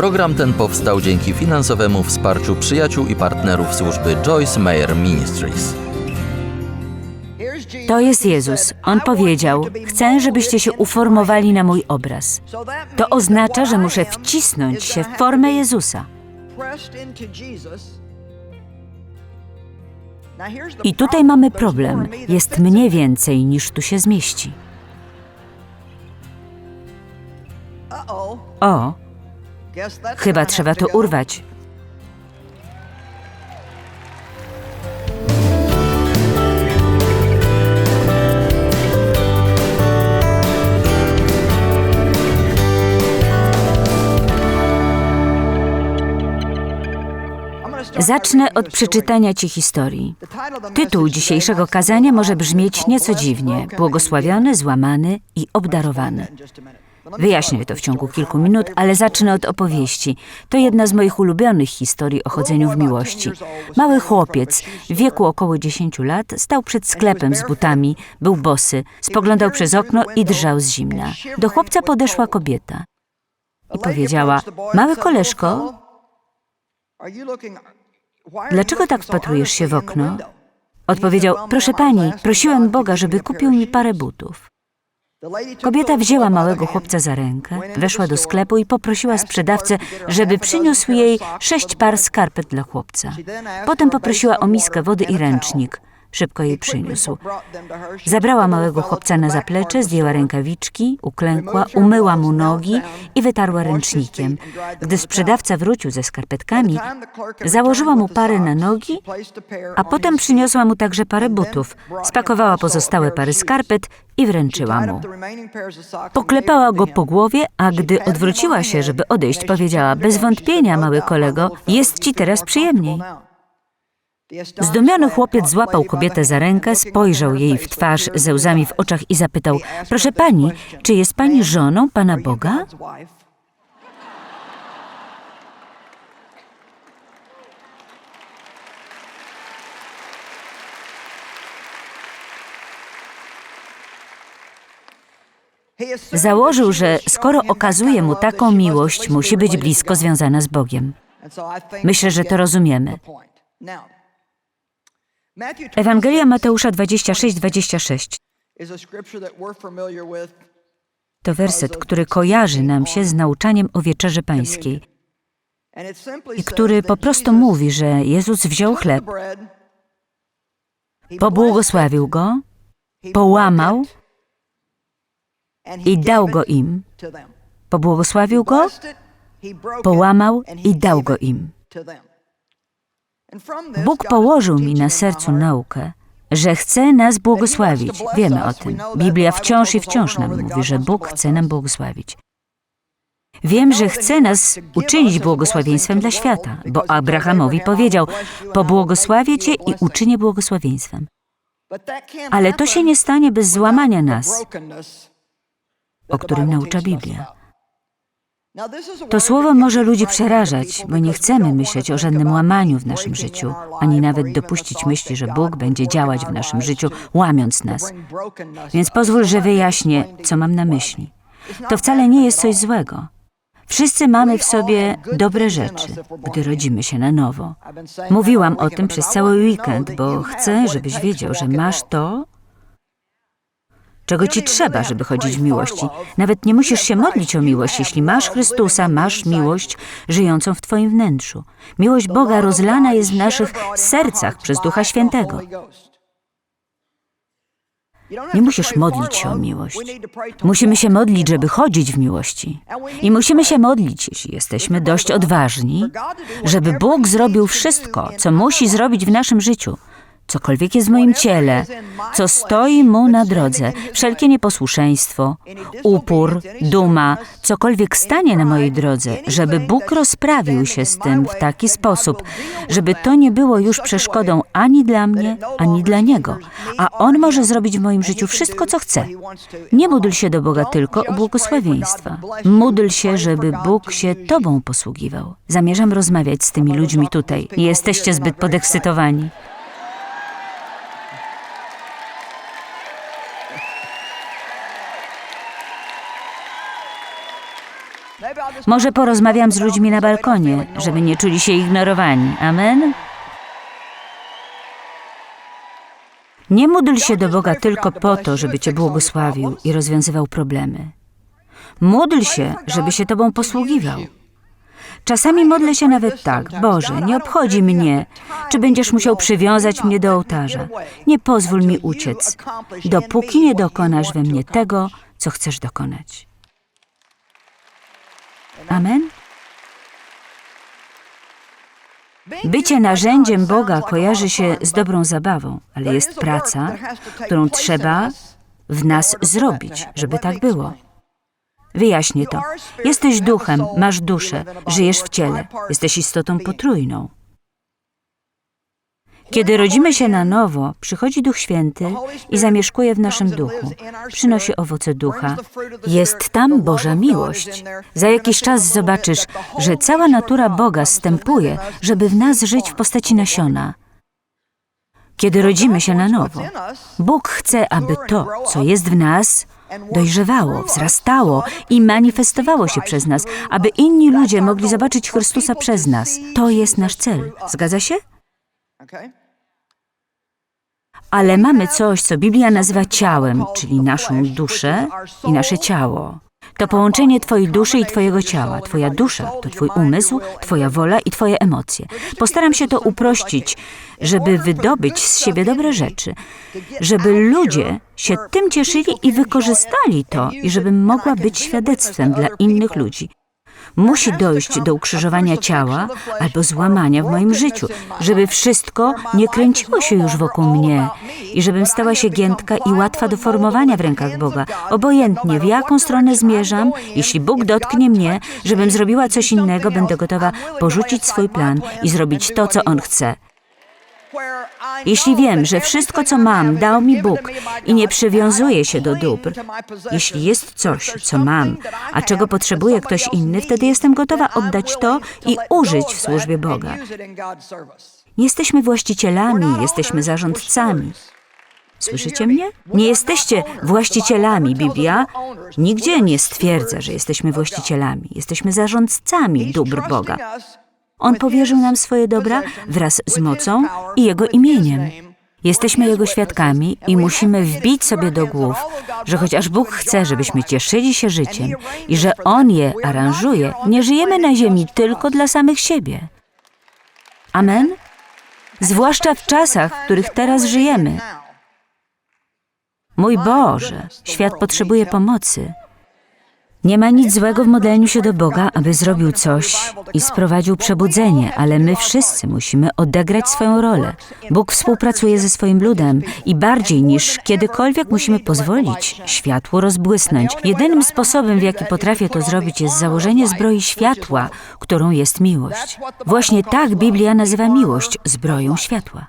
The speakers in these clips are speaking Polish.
Program ten powstał dzięki finansowemu wsparciu przyjaciół i partnerów służby Joyce Meyer Ministries. To jest Jezus. On powiedział: Chcę, żebyście się uformowali na mój obraz. To oznacza, że muszę wcisnąć się w formę Jezusa. I tutaj mamy problem. Jest mnie więcej niż tu się zmieści. O, chyba trzeba to urwać. Zacznę od przeczytania Ci historii. Tytuł dzisiejszego kazania może brzmieć nieco dziwnie: Błogosławiony, złamany i obdarowany. Wyjaśnię to w ciągu kilku minut, ale zacznę od opowieści. To jedna z moich ulubionych historii o chodzeniu w miłości. Mały chłopiec w wieku około 10 lat stał przed sklepem z butami, był bosy, spoglądał przez okno i drżał z zimna. Do chłopca podeszła kobieta i powiedziała: Mały koleżko, dlaczego tak wpatrujesz się w okno? Odpowiedział: Proszę pani, prosiłem Boga, żeby kupił mi parę butów. Kobieta wzięła małego chłopca za rękę, weszła do sklepu i poprosiła sprzedawcę, żeby przyniósł jej sześć par skarpet dla chłopca. Potem poprosiła o miskę wody i ręcznik. Szybko jej przyniósł. Zabrała małego chłopca na zaplecze, zdjęła rękawiczki, uklękła, umyła mu nogi i wytarła ręcznikiem. Gdy sprzedawca wrócił ze skarpetkami, założyła mu parę na nogi, a potem przyniosła mu także parę butów. Spakowała pozostałe pary skarpet i wręczyła mu. Poklepała go po głowie, a gdy odwróciła się, żeby odejść, powiedziała: Bez wątpienia, mały kolego, jest ci teraz przyjemniej. Zdumiony chłopiec złapał kobietę za rękę, spojrzał jej w twarz ze łzami w oczach i zapytał: Proszę pani, czy jest pani żoną Pana Boga? Założył, że skoro okazuje mu taką miłość, musi być blisko związana z Bogiem. Myślę, że to rozumiemy. Ewangelia Mateusza 26-26 to werset, który kojarzy nam się z nauczaniem o wieczerzy pańskiej. I który po prostu mówi, że Jezus wziął chleb, pobłogosławił go, połamał i dał go im. Pobłogosławił go, połamał i dał go im. Bóg położył mi na sercu naukę, że chce nas błogosławić. Wiemy o tym. Biblia wciąż i wciąż nam mówi, że Bóg chce nam błogosławić. Wiem, że chce nas uczynić błogosławieństwem dla świata, bo Abrahamowi powiedział: Pobłogosławię cię i uczynię błogosławieństwem. Ale to się nie stanie bez złamania nas, o którym naucza Biblia. To słowo może ludzi przerażać, bo nie chcemy myśleć o żadnym łamaniu w naszym życiu, ani nawet dopuścić myśli, że Bóg będzie działać w naszym życiu, łamiąc nas. Więc pozwól, że wyjaśnię, co mam na myśli. To wcale nie jest coś złego. Wszyscy mamy w sobie dobre rzeczy, gdy rodzimy się na nowo. Mówiłam o tym przez cały weekend, bo chcę, żebyś wiedział, że masz to, czego ci trzeba, żeby chodzić w miłości. Nawet nie musisz się modlić o miłość. Jeśli masz Chrystusa, masz miłość żyjącą w Twoim wnętrzu. Miłość Boga rozlana jest w naszych sercach przez Ducha Świętego. Nie musisz modlić się o miłość. Musimy się modlić, żeby chodzić w miłości. I musimy się modlić, jeśli jesteśmy dość odważni, żeby Bóg zrobił wszystko, co musi zrobić w naszym życiu. Cokolwiek jest w moim ciele, co stoi mu na drodze, wszelkie nieposłuszeństwo, upór, duma, cokolwiek stanie na mojej drodze, żeby Bóg rozprawił się z tym w taki sposób, żeby to nie było już przeszkodą ani dla mnie, ani dla Niego, a On może zrobić w moim życiu wszystko, co chce. Nie módl się do Boga tylko o błogosławieństwa. Módl się, żeby Bóg się Tobą posługiwał. Zamierzam rozmawiać z tymi ludźmi tutaj. Jesteście zbyt podekscytowani. Może porozmawiam z ludźmi na balkonie, żeby nie czuli się ignorowani. Amen? Nie módl się do Boga tylko po to, żeby cię błogosławił i rozwiązywał problemy. Módl się, żeby się tobą posługiwał. Czasami modlę się nawet tak: Boże, nie obchodzi mnie, czy będziesz musiał przywiązać mnie do ołtarza. Nie pozwól mi uciec, dopóki nie dokonasz we mnie tego, co chcesz dokonać. Amen? Bycie narzędziem Boga kojarzy się z dobrą zabawą, ale jest praca, którą trzeba w nas zrobić, żeby tak było. Wyjaśnię to. Jesteś duchem, masz duszę, żyjesz w ciele, jesteś istotą potrójną. Kiedy rodzimy się na nowo, przychodzi Duch Święty i zamieszkuje w naszym duchu. Przynosi owoce ducha. Jest tam Boża miłość. Za jakiś czas zobaczysz, że cała natura Boga stępuje, żeby w nas żyć w postaci nasiona. Kiedy rodzimy się na nowo, Bóg chce, aby to, co jest w nas, dojrzewało, wzrastało i manifestowało się przez nas, aby inni ludzie mogli zobaczyć Chrystusa przez nas. To jest nasz cel. Zgadza się? Ale mamy coś, co Biblia nazywa ciałem, czyli naszą duszę i nasze ciało. To połączenie Twojej duszy i Twojego ciała. Twoja dusza to Twój umysł, Twoja wola i Twoje emocje. Postaram się to uprościć, żeby wydobyć z siebie dobre rzeczy, żeby ludzie się tym cieszyli i wykorzystali to, i żebym mogła być świadectwem dla innych ludzi. Musi dojść do ukrzyżowania ciała albo złamania w moim życiu, żeby wszystko nie kręciło się już wokół mnie i żebym stała się giętka i łatwa do formowania w rękach Boga. Obojętnie w jaką stronę zmierzam, jeśli Bóg dotknie mnie, żebym zrobiła coś innego, będę gotowa porzucić swój plan i zrobić to, co On chce. Jeśli wiem, że wszystko, co mam, dał mi Bóg i nie przywiązuję się do dóbr, jeśli jest coś, co mam, a czego potrzebuje ktoś inny, wtedy jestem gotowa oddać to i użyć w służbie Boga. Nie jesteśmy właścicielami, jesteśmy zarządcami. Słyszycie mnie? Nie jesteście właścicielami. Biblia nigdzie nie stwierdza, że jesteśmy właścicielami. Jesteśmy zarządcami dóbr Boga. On powierzył nam swoje dobra wraz z mocą i Jego imieniem. Jesteśmy Jego świadkami i musimy wbić sobie do głów, że chociaż Bóg chce, żebyśmy cieszyli się życiem i że On je aranżuje, nie żyjemy na ziemi tylko dla samych siebie. Amen? Zwłaszcza w czasach, w których teraz żyjemy. Mój Boże, świat potrzebuje pomocy. Nie ma nic złego w modleniu się do Boga, aby zrobił coś i sprowadził przebudzenie, ale my wszyscy musimy odegrać swoją rolę. Bóg współpracuje ze swoim ludem i bardziej niż kiedykolwiek musimy pozwolić światłu rozbłysnąć. Jedynym sposobem, w jaki potrafię to zrobić, jest założenie zbroi światła, którą jest miłość. Właśnie tak Biblia nazywa miłość zbroją światła.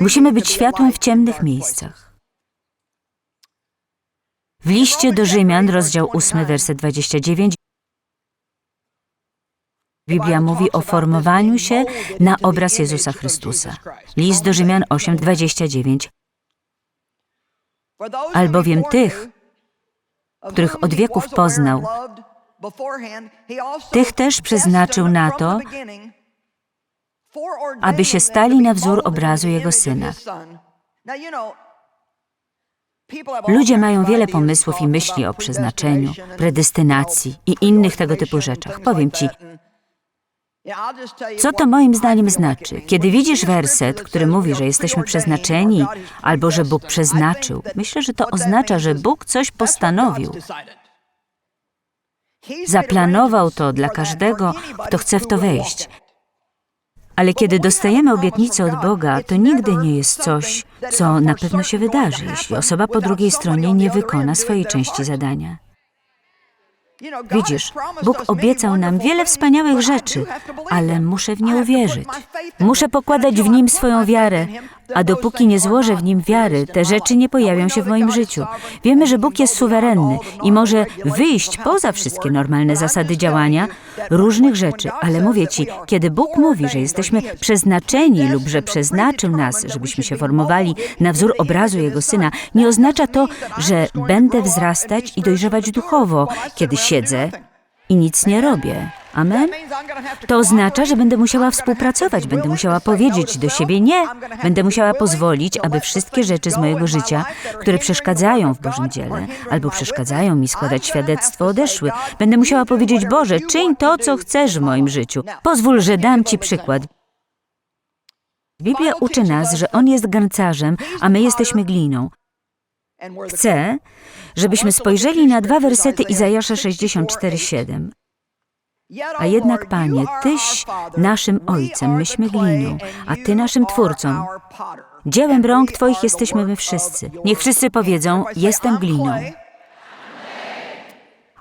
Musimy być światłem w ciemnych miejscach. W liście do Rzymian, rozdział 8, werset 29, Biblia mówi o formowaniu się na obraz Jezusa Chrystusa. List do Rzymian 8, 29. Albowiem tych, których od wieków poznał, Tych też przeznaczył na to, aby się stali na wzór obrazu Jego Syna. Ludzie mają wiele pomysłów i myśli o przeznaczeniu, predestynacji i innych tego typu rzeczach. Powiem Ci, co to moim zdaniem znaczy? Kiedy widzisz werset, który mówi, że jesteśmy przeznaczeni albo że Bóg przeznaczył, myślę, że to oznacza, że Bóg coś postanowił. Zaplanował to dla każdego, kto chce w to wejść. Ale kiedy dostajemy obietnicę od Boga, to nigdy nie jest coś, co na pewno się wydarzy, jeśli osoba po drugiej stronie nie wykona swojej części zadania. Widzisz, Bóg obiecał nam wiele wspaniałych rzeczy, ale muszę w nie uwierzyć. Muszę pokładać w Nim swoją wiarę, a dopóki nie złożę w Nim wiary, te rzeczy nie pojawią się w moim życiu. Wiemy, że Bóg jest suwerenny i może wyjść poza wszystkie normalne zasady działania różnych rzeczy, ale mówię Ci, kiedy Bóg mówi, że jesteśmy przeznaczeni lub że przeznaczył nas, żebyśmy się formowali na wzór obrazu Jego Syna, nie oznacza to, że będę wzrastać i dojrzewać duchowo, kiedy siedzę i nic nie robię. Amen? To oznacza, że będę musiała współpracować, będę musiała powiedzieć do siebie nie, będę musiała pozwolić, aby wszystkie rzeczy z mojego życia, które przeszkadzają w Bożym dziele albo przeszkadzają mi składać świadectwo, odeszły. Będę musiała powiedzieć: Boże, czyń to, co chcesz w moim życiu. Pozwól, że dam Ci przykład. Biblia uczy nas, że On jest garncarzem, a my jesteśmy gliną. Chcę, żebyśmy spojrzeli na dwa wersety Izajasza 64:7. A jednak, Panie, Tyś naszym Ojcem, myśmy gliną, a Ty naszym Twórcą. Dziełem rąk Twoich jesteśmy my wszyscy. Niech wszyscy powiedzą, jestem gliną,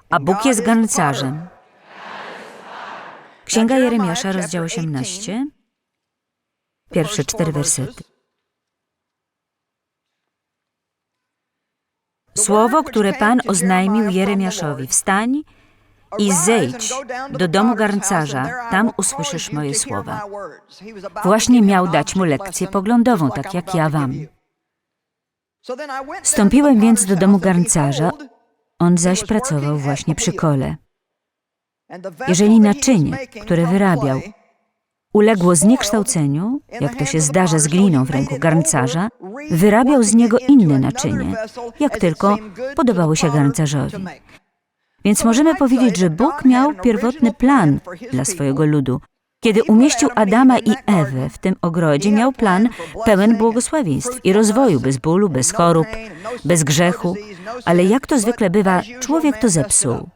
a Bóg jest garncarzem. Księga Jeremiasza, rozdział 18, pierwsze cztery wersety. Słowo, które Pan oznajmił Jeremiaszowi, wstań i zejdź do domu garncarza, tam usłyszysz moje słowa. Właśnie miał dać mu lekcję poglądową, tak jak ja wam. Wstąpiłem więc do domu garncarza, on zaś pracował właśnie przy kole. Jeżeli naczynie, które wyrabiał, uległo zniekształceniu, jak to się zdarza z gliną w ręku garncarza, wyrabiał z niego inne naczynie, jak tylko podobało się garncarzowi. Więc możemy powiedzieć, że Bóg miał pierwotny plan dla swojego ludu. Kiedy umieścił Adama i Ewę w tym ogrodzie, miał plan pełen błogosławieństw i rozwoju, bez bólu, bez chorób, bez grzechu. Ale jak to zwykle bywa, człowiek to zepsuł.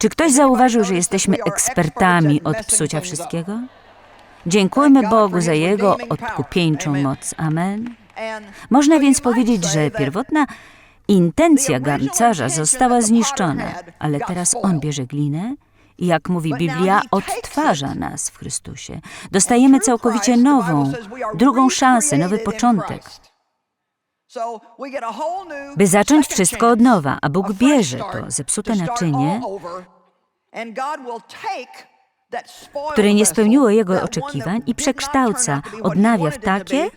Czy ktoś zauważył, że jesteśmy ekspertami od psucia wszystkiego? Dziękujmy Bogu za Jego odkupieńczą moc. Amen. Można więc powiedzieć, że pierwotna intencja garncarza została zniszczona, ale teraz on bierze glinę i jak mówi Biblia, odtwarza nas w Chrystusie. Dostajemy całkowicie nową, drugą szansę, nowy początek, by zacząć wszystko od nowa, a Bóg bierze to zepsute naczynie, które nie spełniło Jego oczekiwań i przekształca, odnawia w takie,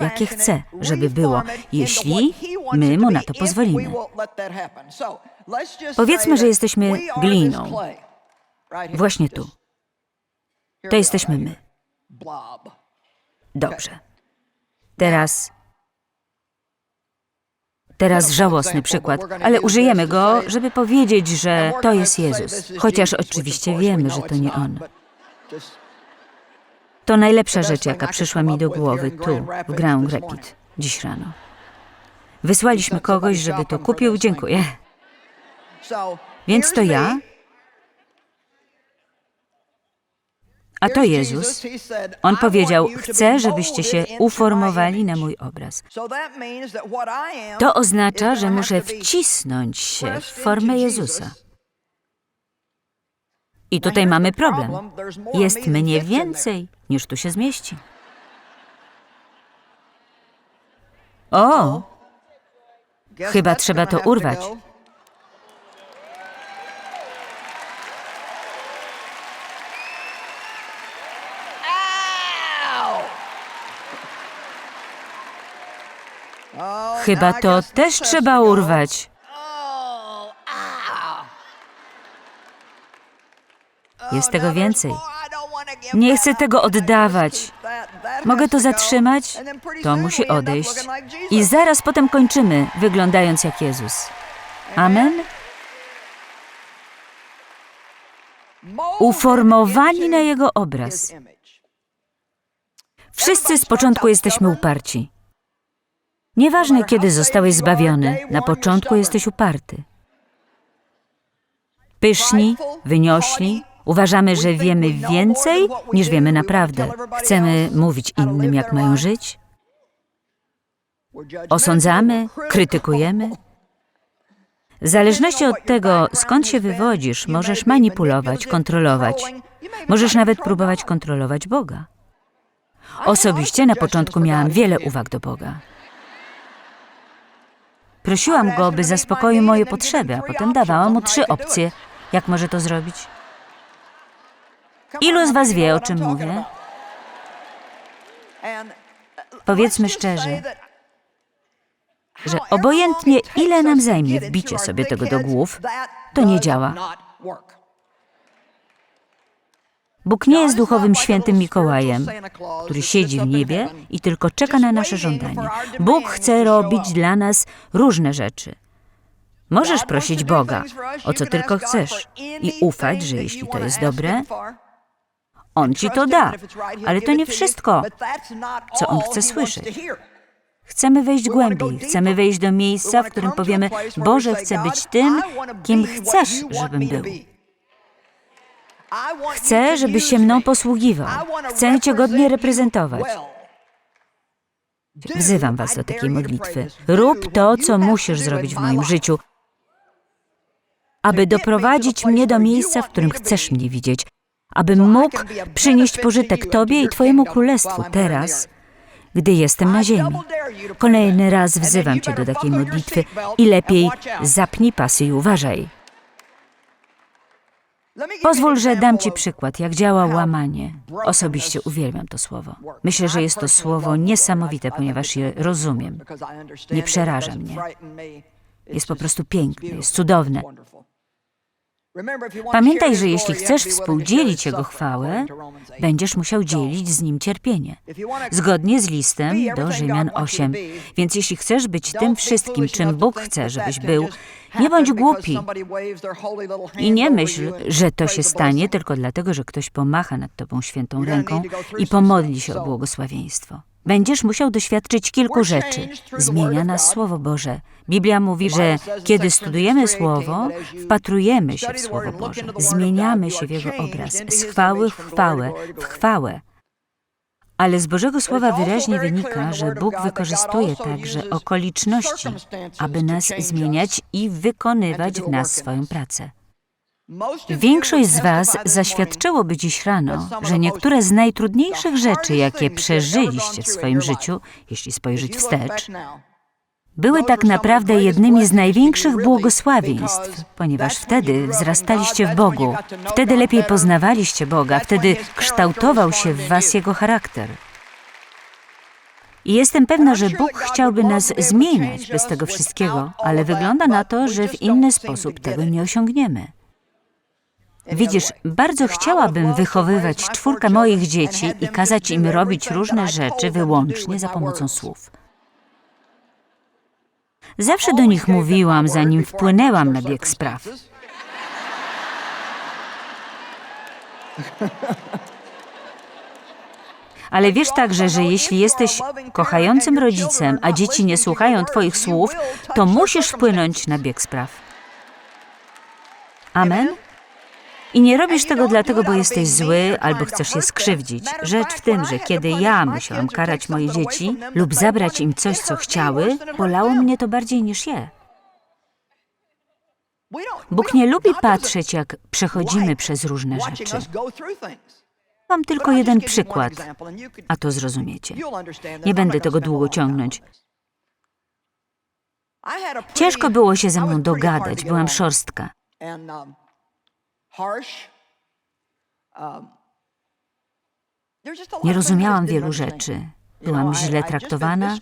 jakie chce, żeby było, jeśli my Mu na to pozwolimy. Powiedzmy, że jesteśmy gliną. Właśnie tu. To jesteśmy my. Dobrze. Teraz. Teraz żałosny przykład, ale użyjemy go, żeby powiedzieć, że to jest Jezus. Chociaż oczywiście wiemy, że to nie On. To najlepsza rzecz, jaka przyszła mi do głowy tu, w Grand Rapid, dziś rano. Wysłaliśmy kogoś, żeby to kupił. Dziękuję. Więc to ja, a to Jezus. On powiedział: Chcę, żebyście się uformowali na mój obraz. To oznacza, że muszę wcisnąć się w formę Jezusa. I tutaj mamy problem. Jest mnie więcej, niż tu się zmieści. O, chyba trzeba to urwać. Chyba to też trzeba urwać. Jest tego więcej. Nie chcę tego oddawać. Mogę to zatrzymać? To musi odejść. I zaraz potem kończymy, wyglądając jak Jezus. Amen? Uformowani na Jego obraz. Wszyscy z początku jesteśmy uparci. Nieważne, kiedy zostałeś zbawiony, na początku jesteś uparty. Pyszni, wyniośli, uważamy, że wiemy więcej niż wiemy naprawdę. Chcemy mówić innym, jak mają żyć. Osądzamy, krytykujemy. W zależności od tego, skąd się wywodzisz, możesz manipulować, kontrolować. Możesz nawet próbować kontrolować Boga. Osobiście na początku miałam wiele uwag do Boga. Prosiłam go, by zaspokoił moje potrzeby, a potem dawałam mu trzy opcje, jak może to zrobić. Ilu z Was wie, o czym mówię? Powiedzmy szczerze, że obojętnie ile nam zajmie wbicie sobie tego do głów, To nie działa. Bóg nie jest duchowym świętym Mikołajem, który siedzi w niebie i tylko czeka na nasze żądanie. Bóg chce robić dla nas różne rzeczy. Możesz prosić Boga o co tylko chcesz i ufać, że jeśli to jest dobre, On ci to da. Ale to nie wszystko, co On chce słyszeć. Chcemy wejść głębiej, chcemy wejść do miejsca, w którym powiemy: Boże, chcę być tym, kim chcesz, żebym był. Chcę, żebyś się mną posługiwał. Chcę Cię godnie reprezentować. Wzywam Was do takiej modlitwy. Rób to, co musisz zrobić w moim życiu, aby doprowadzić mnie do miejsca, w którym chcesz mnie widzieć, abym mógł przynieść pożytek Tobie i Twojemu królestwu teraz, gdy jestem na ziemi. Kolejny raz wzywam Cię do takiej modlitwy i lepiej zapnij pasy i uważaj. Pozwól, że dam Ci przykład, jak działa łamanie. Osobiście uwielbiam to słowo. Myślę, że jest to słowo niesamowite, ponieważ je rozumiem. Nie przeraża mnie. Jest po prostu piękne, jest cudowne. Pamiętaj, że jeśli chcesz współdzielić Jego chwałę, będziesz musiał dzielić z Nim cierpienie. Zgodnie z listem do Rzymian 8. Więc jeśli chcesz być tym wszystkim, czym Bóg chce, żebyś był, nie bądź głupi i nie myśl, że to się stanie tylko dlatego, że ktoś pomacha nad tobą świętą ręką i pomodli się o błogosławieństwo. Będziesz musiał doświadczyć kilku rzeczy. Zmienia nas Słowo Boże. Biblia mówi, że kiedy studujemy Słowo, wpatrujemy się w Słowo Boże. Zmieniamy się w Jego obraz, z chwały w chwałę, w chwałę. Ale z Bożego Słowa wyraźnie wynika, że Bóg wykorzystuje także okoliczności, aby nas zmieniać i wykonywać w nas swoją pracę. Większość z Was zaświadczyłoby dziś rano, że niektóre z najtrudniejszych rzeczy, jakie przeżyliście w swoim życiu, jeśli spojrzeć wstecz, były tak naprawdę jednymi z największych błogosławieństw, ponieważ wtedy wzrastaliście w Bogu, wtedy lepiej poznawaliście Boga, wtedy kształtował się w Was Jego charakter. I jestem pewna, że Bóg chciałby nas zmieniać bez tego wszystkiego, ale wygląda na to, że w inny sposób tego nie osiągniemy. Widzisz, bardzo chciałabym wychowywać czwórkę moich dzieci i kazać im robić różne rzeczy wyłącznie za pomocą słów. Zawsze do nich mówiłam, zanim wpłynęłam na bieg spraw. Ale wiesz także, że jeśli jesteś kochającym rodzicem, a dzieci nie słuchają Twoich słów, to musisz wpłynąć na bieg spraw. Amen? I nie robisz tego dlatego, bo jesteś zły albo chcesz je skrzywdzić. Rzecz w tym, że kiedy ja musiałam karać moje dzieci lub zabrać im coś, co chciały, bolało mnie to bardziej niż je. Bóg nie lubi patrzeć, jak przechodzimy przez różne rzeczy. Mam tylko jeden przykład, a to zrozumiecie. Nie będę tego długo ciągnąć. Ciężko było się ze mną dogadać, byłam szorstka. Nie rozumiałam wielu rzeczy. Byłam źle traktowana.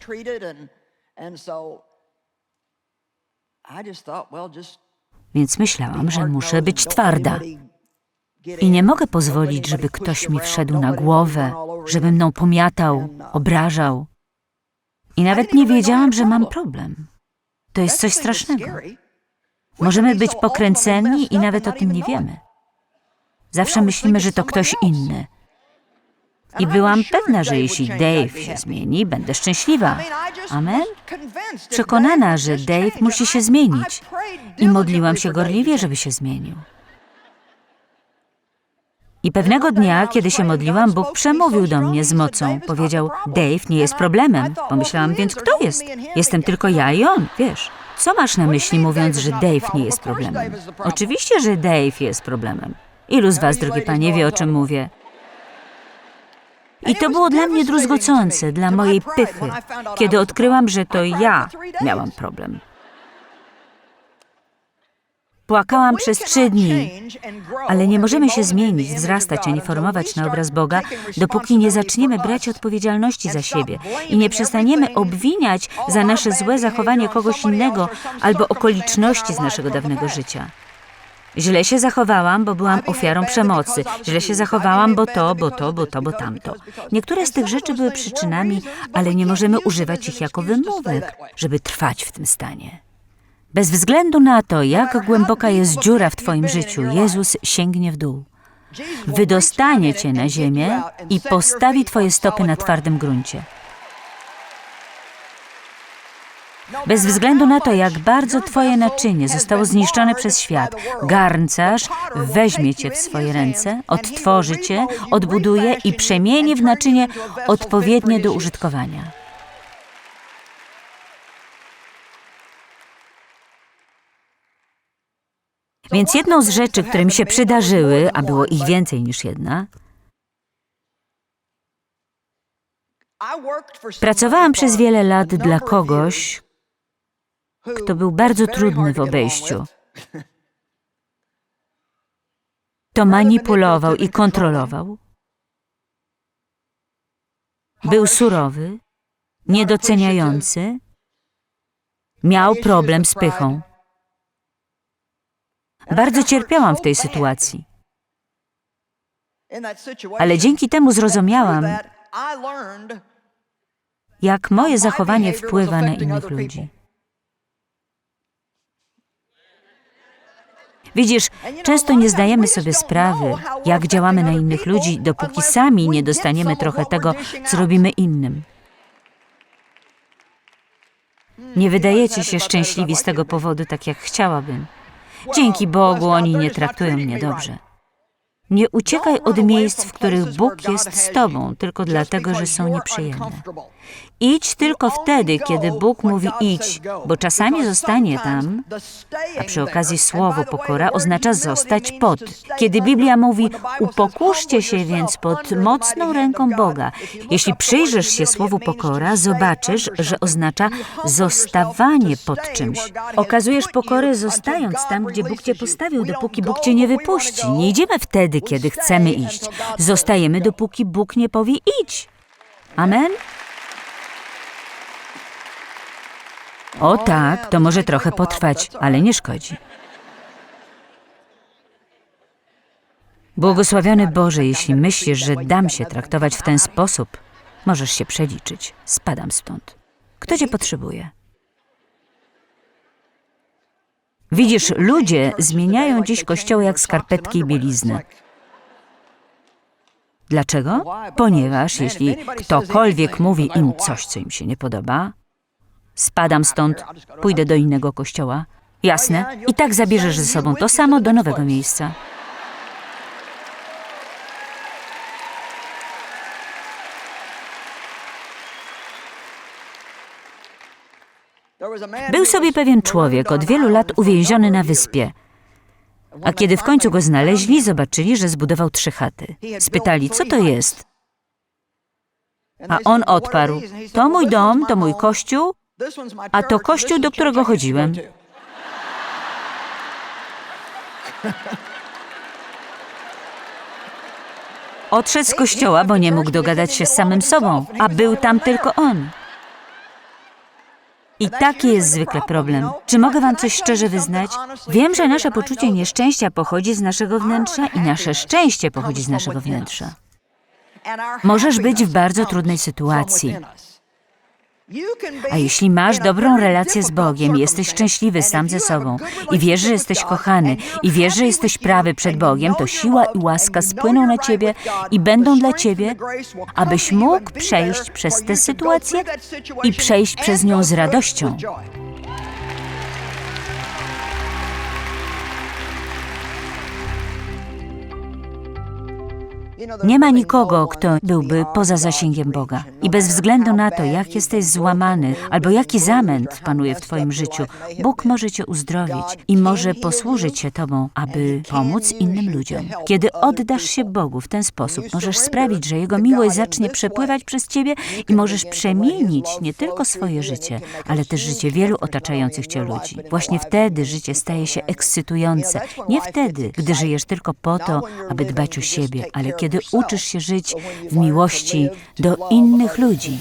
Więc myślałam, że muszę być twarda. I nie mogę pozwolić, żeby ktoś mi wszedł na głowę, żeby mną pomiatał, obrażał. I nawet nie wiedziałam, że mam problem. To jest coś strasznego. Możemy być pokręceni i nawet o tym nie wiemy. Zawsze myślimy, że to ktoś inny. I byłam pewna, że jeśli Dave się zmieni, będę szczęśliwa. Amen? Przekonana, że Dave musi się zmienić. I modliłam się gorliwie, żeby się zmienił. I pewnego dnia, kiedy się modliłam, Bóg przemówił do mnie z mocą. Powiedział: Dave nie jest problemem. Pomyślałam, więc kto jest? Jestem tylko ja i on, wiesz. Co masz na myśli, mówiąc, że Dave nie jest problemem? Oczywiście, że Dave jest problemem. Ilu z Was, drogie panie, wie o czym mówię? I to było dla mnie druzgocące, dla mojej pychy, kiedy odkryłam, że to ja miałam problem. Płakałam przez trzy dni, ale nie możemy się zmienić, wzrastać ani formować na obraz Boga, dopóki nie zaczniemy brać odpowiedzialności za siebie i nie przestaniemy obwiniać za nasze złe zachowanie kogoś innego albo okoliczności z naszego dawnego życia. Źle się zachowałam, bo byłam ofiarą przemocy. Źle się zachowałam, bo to, bo to, bo to, bo tamto. Niektóre z tych rzeczy były przyczynami, ale nie możemy używać ich jako wymówek, żeby trwać w tym stanie. Bez względu na to, jak głęboka jest dziura w Twoim życiu, Jezus sięgnie w dół. Wydostanie Cię na ziemię i postawi Twoje stopy na twardym gruncie. Bez względu na to, jak bardzo Twoje naczynie zostało zniszczone przez świat, garncarz weźmie Cię w swoje ręce, odtworzy Cię, odbuduje i przemieni w naczynie odpowiednie do użytkowania. Więc jedną z rzeczy, które mi się przydarzyły, a było ich więcej niż jedna, pracowałam przez wiele lat dla kogoś, kto był bardzo trudny w obejściu. To manipulował i kontrolował. Był surowy, niedoceniający, miał problem z pychą. Bardzo cierpiałam w tej sytuacji, ale dzięki temu zrozumiałam, jak moje zachowanie wpływa na innych ludzi. Widzisz, często nie zdajemy sobie sprawy, jak działamy na innych ludzi, dopóki sami nie dostaniemy trochę tego, co robimy innym. Nie wydajecie się szczęśliwi z tego powodu, tak jak chciałabym. Dzięki Bogu oni nie traktują mnie dobrze. Nie uciekaj od miejsc, w których Bóg jest z tobą, tylko dlatego, że są nieprzyjemne. Idź tylko wtedy, kiedy Bóg mówi idź, bo czasami zostanie tam, a przy okazji słowo pokora oznacza zostać pod. Kiedy Biblia mówi upokórzcie się więc pod mocną ręką Boga, jeśli przyjrzysz się słowu pokora, zobaczysz, że oznacza zostawanie pod czymś. Okazujesz pokorę zostając tam, gdzie Bóg cię postawił, dopóki Bóg cię nie wypuści. Nie idziemy wtedy, kiedy chcemy iść. Zostajemy, dopóki Bóg nie powie idź. Amen? O tak, to może trochę potrwać, ale nie szkodzi. Błogosławiony Boże, jeśli myślisz, że dam się traktować w ten sposób, możesz się przeliczyć. Spadam stąd. Kto cię potrzebuje? Widzisz, ludzie zmieniają dziś kościoły jak skarpetki i bieliznę. Dlaczego? Ponieważ jeśli ktokolwiek mówi im coś, co im się nie podoba, Spadam stąd, pójdę do innego kościoła. Jasne. I tak zabierzesz ze sobą to samo do nowego miejsca. Był sobie pewien człowiek, od wielu lat uwięziony na wyspie. A kiedy w końcu go znaleźli, zobaczyli, że zbudował trzy chaty. Spytali, co to jest? A on odparł: To mój dom, to mój kościół, a to kościół, do którego chodziłem. Odszedł z kościoła, bo nie mógł dogadać się z samym sobą, a był tam tylko on. I taki jest zwykle problem. Czy mogę Wam coś szczerze wyznać? Wiem, że nasze poczucie nieszczęścia pochodzi z naszego wnętrza i nasze szczęście pochodzi z naszego wnętrza. Możesz być w bardzo trudnej sytuacji. A jeśli masz dobrą relację z Bogiem, jesteś szczęśliwy sam ze sobą i wiesz, że jesteś kochany i wiesz, że jesteś prawy przed Bogiem, to siła i łaska spłyną na ciebie i będą dla ciebie, abyś mógł przejść przez tę sytuację i przejść przez nią z radością. Nie ma nikogo, kto byłby poza zasięgiem Boga. I bez względu na to, jak jesteś złamany albo jaki zamęt panuje w Twoim życiu, Bóg może Cię uzdrowić i może posłużyć się Tobą, aby pomóc innym ludziom. Kiedy oddasz się Bogu w ten sposób, możesz sprawić, że Jego miłość zacznie przepływać przez Ciebie i możesz przemienić nie tylko swoje życie, ale też życie wielu otaczających Cię ludzi. Właśnie wtedy życie staje się ekscytujące. Nie wtedy, gdy żyjesz tylko po to, aby dbać o siebie, ale kiedy uczysz się żyć w miłości do innych ludzi.